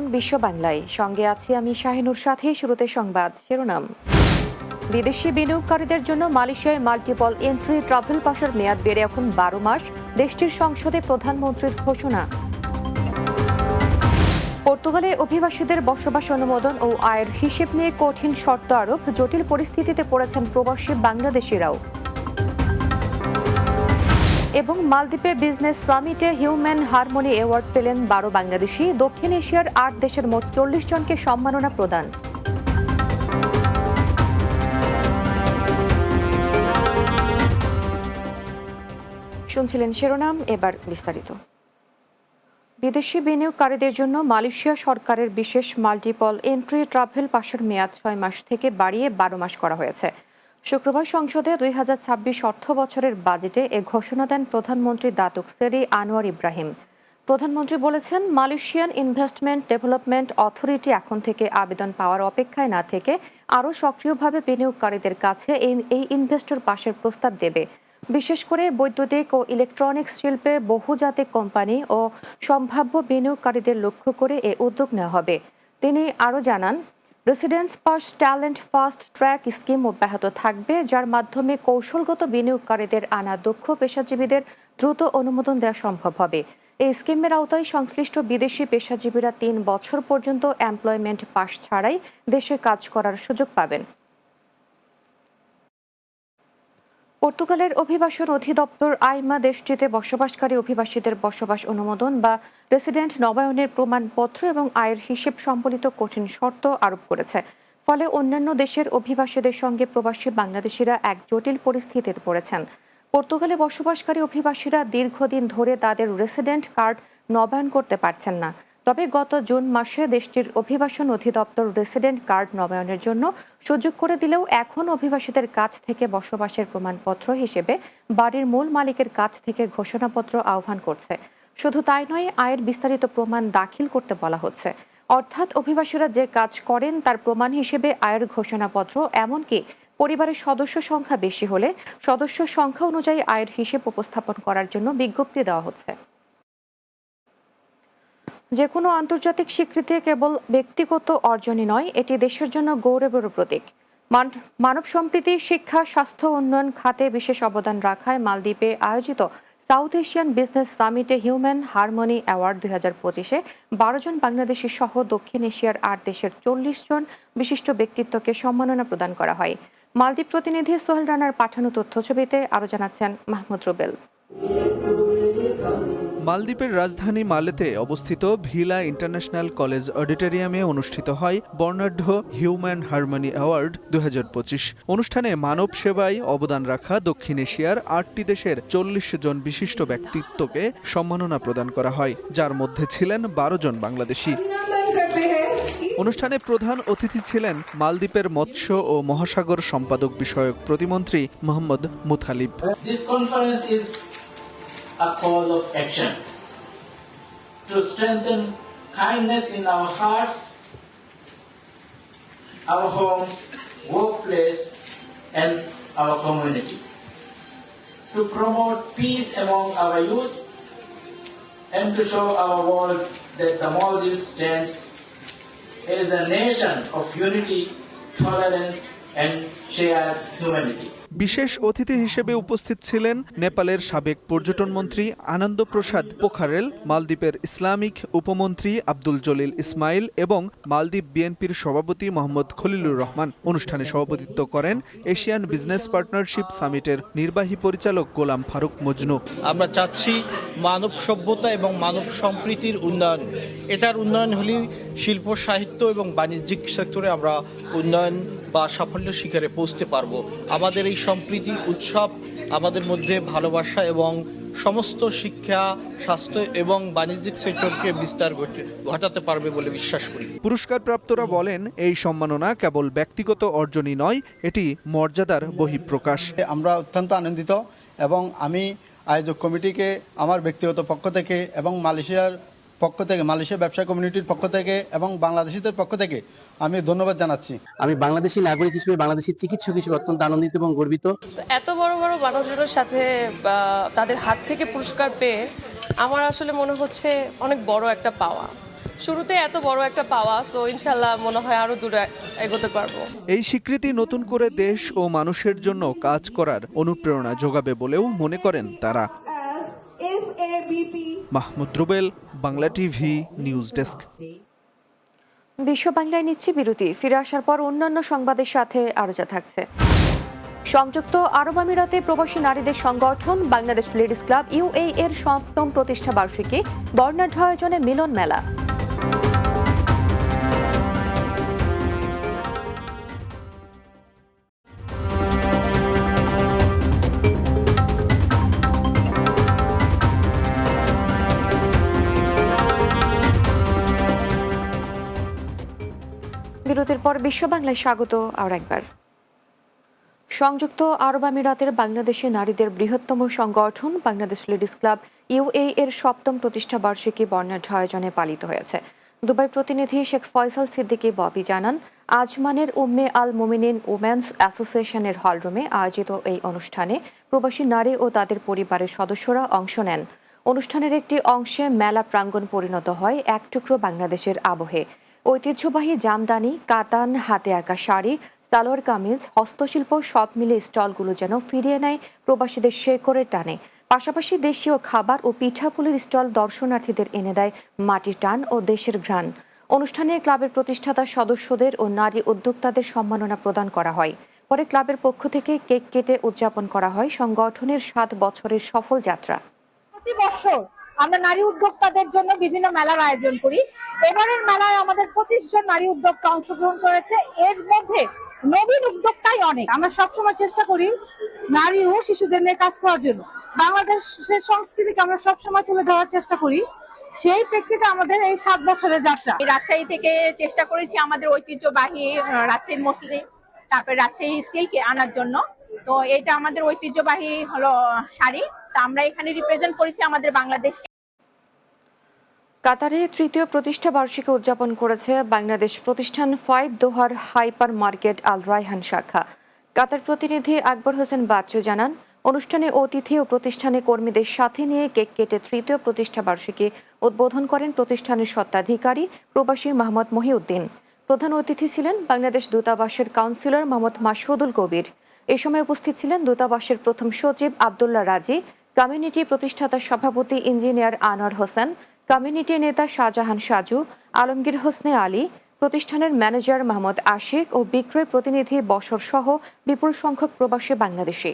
আমন্ত্রণ বিশ্ব বাংলায়। সঙ্গে আছি আমি শাহিনুর সাথে শুরুতে সংবাদ শিরোনাম। বিদেশি বিনিয়োগকারীদের জন্য মালয়েশিয়ায় মাল্টিপল এন্ট্রি ট্রাভেল পাসের মেয়াদ বেড়ে এখন বারো মাস, দেশটির সংসদে প্রধানমন্ত্রীর ঘোষণা। পর্তুগালে অভিবাসীদের বসবাস অনুমোদন ও আয়ের হিসেব নিয়ে কঠিন শর্ত আরোপ, জটিল পরিস্থিতিতে পড়েছেন প্রবাসী বাংলাদেশিরাও। এবং মালদ্বীপে বিজনেস সামিটে হিউম্যান হারমোনি অ্যাওয়ার্ড পেলেন বারো বাংলাদেশি। দক্ষিণ এশিয়ার আট দেশের মোট চল্লিশ জনকে সম্মাননা প্রদান। শুনছিলেন শিরোনাম, এবার বিস্তারিত। বিদেশি বিনিয়োগকারীদের জন্য মালয়েশিয়া সরকারের বিশেষ মাল্টিপল এন্ট্রি ট্রাভেল পাসের মেয়াদ ছয় মাস থেকে বাড়িয়ে বারো মাস করা হয়েছে। শুক্রবার সংসদে দুই হাজার ছাব্বিশ অর্থ বছরের বাজেটে এ ঘোষণা দেন প্রধানমন্ত্রী দাতুক সেরি আনোয়ার ইব্রাহিম। প্রধানমন্ত্রী বলেছেন, মালয়েশিয়ান ইনভেস্টমেন্ট ডেভেলপমেন্ট অথরিটি এখন থেকে আবেদন পাওয়ার অপেক্ষায় না থেকে আরও সক্রিয়ভাবে বিনিয়োগকারীদের কাছে এই ইনভেস্টর পাশের প্রস্তাব দেবে। বিশেষ করে বৈদ্যুতিক ও ইলেকট্রনিক্স শিল্পে বহুজাতিক কোম্পানি ও সম্ভাব্য বিনিয়োগকারীদের লক্ষ্য করে এ উদ্যোগ নেওয়া হবে। তিনি আরও জানান residence pass talent fast track scheme অব্যাহত থাকবে, যার মাধ্যমে কৌশলগত বিনিয়োগকারীদের আনা দক্ষ পেশাজীবীদের দ্রুত অনুমোদন দেওয়া সম্ভব হবে। এই স্কিমের আওতায় সংশ্লিষ্ট বিদেশি পেশাজীবীরা তিন বছর পর্যন্ত এমপ্লয়মেন্ট পাস ছাড়াই দেশে কাজ করার সুযোগ পাবেন। পর্তুগালের অভিবাসন অধিদপ্তর আইমা দেশটিতে বসবাসকারী অভিবাসীদের বসবাস অনুমোদন বা রেসিডেন্ট নবায়নের প্রমাণপত্র এবং আয়ের হিসেব সম্বলিত কঠিন শর্ত আরোপ করেছে। ফলে অন্যান্য দেশের অভিবাসীদের সঙ্গে প্রবাসী বাংলাদেশিরা এক জটিল পরিস্থিতিতে পড়েছেন। পর্তুগালে বসবাসকারী অভিবাসীরা দীর্ঘদিন ধরে তাদের রেসিডেন্ট কার্ড নবায়ন করতে পারছেন না। তবে গত জুন মাসে দেশটির অভিবাসন অধিদপ্তর রেসিডেন্ট কার্ড নবায়নের জন্য সুযোগ করে দিলেও এখন অভিবাসীদের কাছ থেকে বসবাসের প্রমাণপত্র হিসেবে বাড়ির মূল মালিকের কাছ থেকে ঘোষণাপত্র আহ্বান করছে। শুধু তাই নয়, আয়ের বিস্তারিত প্রমাণ দাখিল করতে বলা হচ্ছে। অর্থাৎ অভিবাসীরা যে কাজ করেন তার প্রমাণ হিসেবে আয়ের ঘোষণাপত্র, এমনকি পরিবারের সদস্য সংখ্যা বেশি হলে সদস্য সংখ্যা অনুযায়ী আয়ের হিসেব উপস্থাপন করার জন্য বিজ্ঞপ্তি দেওয়া হচ্ছে। যে কোনো আন্তর্জাতিক স্বীকৃতি কেবল ব্যক্তিগত অর্জনই নয়, এটি দেশের জন্য গৌরবের প্রতীক। মান- মানব সম্প্রীতি, শিক্ষা, স্বাস্থ্য, উন্নয়ন খাতে বিশেষ অবদান রাখায় মালদ্বীপে আয়োজিত সাউথ এশিয়ান বিজনেস সামিটে হিউম্যান হারমোনি অ্যাওয়ার্ড দুই হাজার পঁচিশে বারো জন বাংলাদেশি সহ দক্ষিণ এশিয়ার আট দেশের চল্লিশ জন বিশিষ্ট ব্যক্তিত্বকে সম্মাননা প্রদান করা হয়। মালদ্বীপ প্রতিনিধি সোহেল রানার পাঠানো তথ্যছবিতে আরও জানাচ্ছেন মাহমুদ রুবেল। মালদ্বীপের রাজধানী মালেতে অবস্থিত ভিলা ইন্টারন্যাশনাল কলেজ অডিটোরিয়ামে অনুষ্ঠিত হয় বর্ণাঢ্য হিউম্যান হারমোনি অ্যাওয়ার্ড দু হাজার পঁচিশ। অনুষ্ঠানে মানব সেবায় অবদান রাখা দক্ষিণ এশিয়ার আটটি দেশের চল্লিশ জন বিশিষ্ট ব্যক্তিত্বকে সম্মাননা প্রদান করা হয়, যার মধ্যে ছিলেন বারো জন বাংলাদেশি। অনুষ্ঠানে প্রধান অতিথি ছিলেন মালদ্বীপের মৎস্য ও মহাসাগর সম্পাদক বিষয়ক প্রতিমন্ত্রী Mohammad মুথালিব a call of action to strengthen kindness in our hearts, our homes, workplace, and our community. To promote peace among our youth and to show our world that the Maldives stands as a nation of unity, tolerance, and. বিশেষ অতিথি হিসেবে উপস্থিত ছিলেন নেপালের সাবেক পর্যটন মন্ত্রী আনন্দ প্রসাদ পোখারেল মালদ্বীপের ইসলামিক উপমন্ত্রী আব্দুল জলিল ইসমাইল এবং মালদ্বীপ বিএনপির সভাপতি মোহাম্মদ খলিলুর রহমান। অনুষ্ঠানে সভাপতিত্ব করেন এশিয়ান বিজনেস পার্টনারশিপ সামিটের নির্বাহী পরিচালক গোলাম ফারুক মজনু। আমরা চাচ্ছি মানব সভ্যতা এবং মানব সম্প্রীতির উন্নয়ন। এটার উন্নয়ন হলেই শিল্প সাহিত্য এবং বাণিজ্যিক সেক্টরে আমরা উন্নয়ন বা সাফল্য শিখরে পৌঁছতে পারব। আমাদের এই সম্প্রীতি উৎসব আমাদের মধ্যে ভালোবাসা এবং সমস্ত শিক্ষা স্বাস্থ্য এবং বাণিজ্যিক সেক্টরকে বিস্তার ঘটে- ঘটাতে পারবে বলে বিশ্বাস করি। পুরস্কারপ্রাপ্তরা বলেন এই সম্মাননা কেবল ব্যক্তিগত অর্জনই নয় এটি মর্যাদার বহিঃপ্রকাশ। আমরা অত্যন্ত আনন্দিত এবং আমি আয়োজক কমিটিকে আমার ব্যক্তিগত পক্ষ থেকে এবং মালয়েশিয়ার পক্ষ থেকে মালয়েশিয়া ব্যবসা কমিউনিটির পক্ষ থেকে এবং বাংলাদেশিদের পক্ষ থেকে আমি ধন্যবাদ জানাচ্ছি। আমি বাংলাদেশি নাগরিক হিসেবে বাংলাদেশি চিকিৎসক হিসেবে অত্যন্ত আনন্দিত এবং গর্বিত। তো এত বড় বড় মানুষজনের সাথে বা তাদের হাত থেকে পুরস্কার পেয়ে আমার আসলে মনে হচ্ছে অনেক বড় একটা পাওয়া। শুরুতে এত বড় একটা পাওয়া সো ইনশাল্লাহ মনে হয় আরও দূরে এগোতে পারব। এই স্বীকৃতি নতুন করে দেশ ও মানুষের জন্য কাজ করার অনুপ্রেরণা যোগাবে বলেও মনে করেন তারা। Mahmud Rubel Bangla TV news desk. বিশ্ব বাংলায় নিচ্ছি বিরতি, ফিরে আসার পর অন্যান্য সংবাদের সাথে আরও যা থাকছে। সংযুক্ত আরব আমিরাতে প্রবাসী নারীদের সংগঠন বাংলাদেশ লেডিস ক্লাব ইউএ এর সপ্তম প্রতিষ্ঠা বার্ষিকী বর্ণাঢ্য আয়োজনে মিলন মেলা। বিরতির পর বিশ্ব বাংলায় স্বাগত আর একবার। সংযুক্ত আরব আমিরাতের বাংলাদেশি নারীদের বৃহত্তম সংগঠন বাংলাদেশ লেডিস ক্লাব ইউএ এর সপ্তম প্রতিষ্ঠা বার্ষিকী বর্ণাঢ্য আয়োজনে পালিত হয়েছে। দুবাই প্রতিনিধি শেখ ফয়সাল সিদ্দিকী ববি জানান, আজমানের উম্মে আল মোমিনিন উমেন্স অ্যাসোসিয়েশনের হলরুমে আয়োজিত এই অনুষ্ঠানে প্রবাসী নারী ও তাদের পরিবারের সদস্যরা অংশ নেন। অনুষ্ঠানের একটি অংশে মেলা প্রাঙ্গণ পরিণত হয় এক টুকরো বাংলাদেশের আবহে। ঐতিহ্যবাহী জামদানি, কাতান, হাতে আঁকা শাড়ি, সালোয়ার কামিজ, হস্তশিল্প, সব মিলে স্টলগুলো যেন ফিরিয়ে নেয় প্রবাসীদের শেকড়ের টানে। পাশাপাশি দেশীয় খাবার ও পিঠাপুলির স্টল দর্শনার্থীদের এনে দেয় মাটির টান ও দেশের ঘ্রাণ। অনুষ্ঠানে ক্লাবের প্রতিষ্ঠাতা সদস্যদের ও নারী উদ্যোক্তাদের সম্মাননা প্রদান করা হয়। পরে ক্লাবের পক্ষ থেকে কেক কেটে উদযাপন করা হয় সংগঠনের সাত বছরের সফল যাত্রা। প্রতি বছর আমরা নারী উদ্যোক্তাদের জন্য বিভিন্ন মেলার আয়োজন করি। এবারের মেলায় আমাদের পঁচিশ জন নারী উদ্যোক্তা অংশগ্রহণ করেছে। এর মধ্যে নবীন উদ্যোক্তাই অনেক। আমরা সবসময় চেষ্টা করি নারী ও শিশুদের নিয়ে কাজ করার জন্য। বাংলাদেশের সংস্কৃতিকে আমরা সবসময় তুলে ধরার চেষ্টা করি। সেই প্রেক্ষিতে আমাদের এই সাত বছরের যাত্রা। রাজশাহী থেকে চেষ্টা করেছি আমাদের ঐতিহ্যবাহী রাজশাহীর মসলিন তারপরে রাজশাহী সিল্কে আনার জন্য। তো এটা আমাদের ঐতিহ্যবাহী হলো শাড়ি। তা আমরা এখানে রিপ্রেজেন্ট করেছি আমাদের বাংলাদেশ কাতারে তৃতীয় প্রতিষ্ঠা বার্ষিকী উদযাপন করেছে বাংলাদেশ প্রতিষ্ঠান ফাইভ দোহার হাইপার মার্কেট আল রায়হান শাখা। কাতার প্রতিনিধি আকবর হোসেন বাচ্চু জানান, অনুষ্ঠানে অতিথি ও প্রতিষ্ঠানে কর্মীদের সাথে নিয়ে কেক কেটে তৃতীয় প্রতিষ্ঠা বার্ষিকী উদ্বোধন করেন প্রতিষ্ঠানের স্বত্বাধিকারী প্রবাসী মোহাম্মদ মহিউদ্দিন। প্রধান অতিথি ছিলেন বাংলাদেশ দূতাবাসের কাউন্সিলর মোহাম্মদ মাসুদুল কবির। এ সময় উপস্থিত ছিলেন দূতাবাসের প্রথম সচিব আবদুল্লাহ রাজি, কমিউনিটি প্রতিষ্ঠাতা সভাপতি ইঞ্জিনিয়ার আনোয়ার হোসেন কমিউনিটি নেতা শাহজাহান সাজু, আলমগীর হোসনে আলী, প্রতিষ্ঠানের ম্যানেজার মোহাম্মদ আশিক ও বিক্রয় প্রতিনিধি বসর সহ বিপুল সংখ্যক প্রবাসী বাংলাদেশি।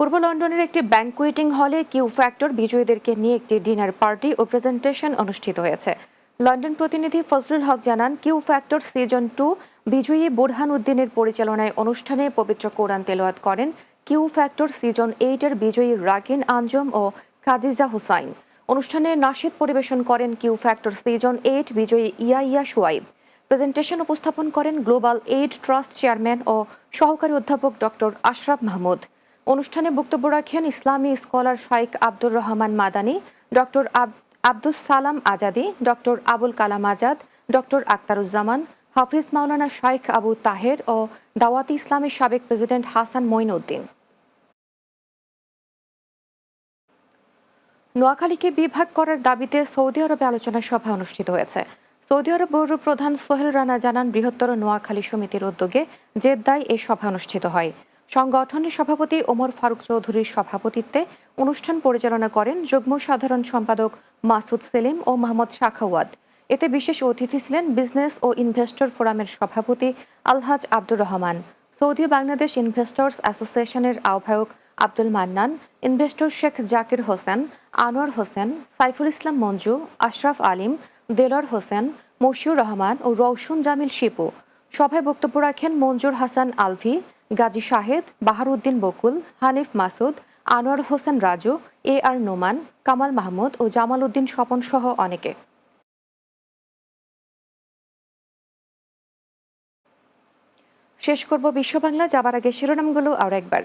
পূর্ব লন্ডনের একটি ব্যাংকুয়েটিং হলে কিউ ফ্যাক্টর বিজয়ীদেরকে নিয়ে একটি ডিনার পার্টি ও প্রেজেন্টেশন অনুষ্ঠিত হয়েছে। লন্ডন প্রতিনিধি ফজলুল হক জানান, কিউ ফ্যাক্টর সিজন টু বিজয়ী বুরহান উদ্দিনের পরিচালনায় অনুষ্ঠানে পবিত্র কোরআন তেলাওয়াত করেন। কিউ ফ্যাক্টর সিজন এইটের বিজয়ী রাকিন আঞ্জম ও খাদিজা হুসাইন। অনুষ্ঠানে নাশিদ পরিবেশন করেন কিউ ফ্যাক্টর সিজন এইট বিজয়ী ইয়া ইয়া সুয়াইব প্রেজেন্টেশন উপস্থাপন করেন গ্লোবাল এইড ট্রাস্ট চেয়ারম্যান ও সহকারী অধ্যাপক ডক্টর আশরাফ মাহমুদ। অনুষ্ঠানে বক্তব্য রাখেন ইসলামী scholar Shaikh Abdur Rahman Madani, doctor Abdus Salam Azadi, doctor Abul Kalam Azad, doctor Aktaruzzaman, হাফিজ মাওলানা শাইখ আবু তাহের ও দাওয়াতি ইসলামের সাবেক প্রেসিডেন্ট হাসান মঈনউদ্দিন নোয়াখালীকে বিভাগ করার দাবিতে সৌদি আরবে আলোচনা সভা অনুষ্ঠিত হয়েছে। সৌদি আরব প্রধান সোহেল রানা জানান, বৃহত্তর নোয়াখালী সমিতির উদ্যোগে জেদ্দায় এই সভা অনুষ্ঠিত হয়। সংগঠনের সভাপতি ওমর ফারুক চৌধুরীর সভাপতিত্বে অনুষ্ঠান পরিচালনা করেন যুগ্ম সাধারণ সম্পাদক মাসুদ সেলিম ও মোহাম্মদ শাখাওয়াত। এতে বিশেষ অতিথি ছিলেন বিজনেস ও ইনভেস্টর ফোরামের সভাপতি আলহাজ আব্দুর রহমান। সৌদি বাংলাদেশ ইনভেস্টর্স অ্যাসোসিয়েশনের আহ্বায়ক আব্দুল মান্নান, ইনভেস্টর শেখ জাকির হোসেন, আনোয়ার হোসেন, সাইফুল ইসলাম মঞ্জু, আশরাফ আলিম, দেলর হোসেন, মশিউর রহমান ও রৌশন জামিল শিপু। সভায় বক্তব্য রাখেন মঞ্জুর হাসান আলভি, গাজী শাহেদ বাহারউদ্দিন বকুল, হানিফ মাসুদ, আনোয়ার হোসেন রাজু, এ আর নোমান, কামাল মাহমুদ ও জামাল উদ্দিন স্বপন সহ অনেকে। শেষ করব বিশ্ব বাংলা, যাবার আগে শিরোনামগুলো আর একবার।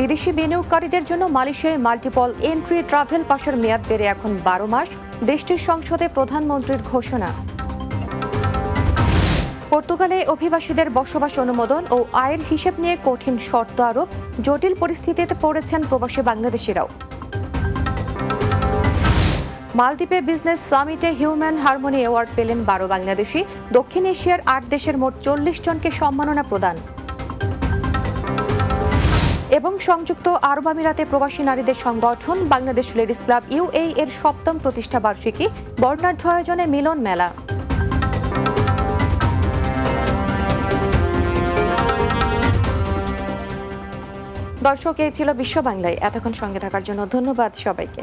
বিদেশি বিনিয়োগকারীদের জন্য মালয়েশিয়ায় মাল্টিপল এন্ট্রি ট্রাভেল পাসের মেয়াদ বেড়ে এখন বারো মাস। দেশটির সংসদে প্রধানমন্ত্রীর ঘোষণা। পর্তুগালে অভিবাসীদের বসবাস অনুমোদন ও আয়ের হিসেব নিয়ে কঠিন শর্ত আরোপ। জটিল পরিস্থিতিতে পড়েছেন প্রবাসী বাংলাদেশিরাও। মালদ্বীপে বিজনেস সামিটে হিউম্যান হারমোনি অ্যাওয়ার্ড পেলেন বারো বাংলাদেশি। দক্ষিণ এশিয়ার আট দেশের মোট চল্লিশ জনকে সম্মাননা প্রদান। এবং সংযুক্ত আরব আমিরাতে প্রবাসী নারীদের সংগঠন বাংলাদেশ লেডিস ক্লাব ইউএ এর সপ্তম প্রতিষ্ঠা বার্ষিকী বর্ণাঢ্য আয়োজনে মিলন মেলা। দর্শক, এই ছিল বিশ্ব বাংলায়। এতক্ষণ সঙ্গে থাকার জন্য ধন্যবাদ সবাইকে।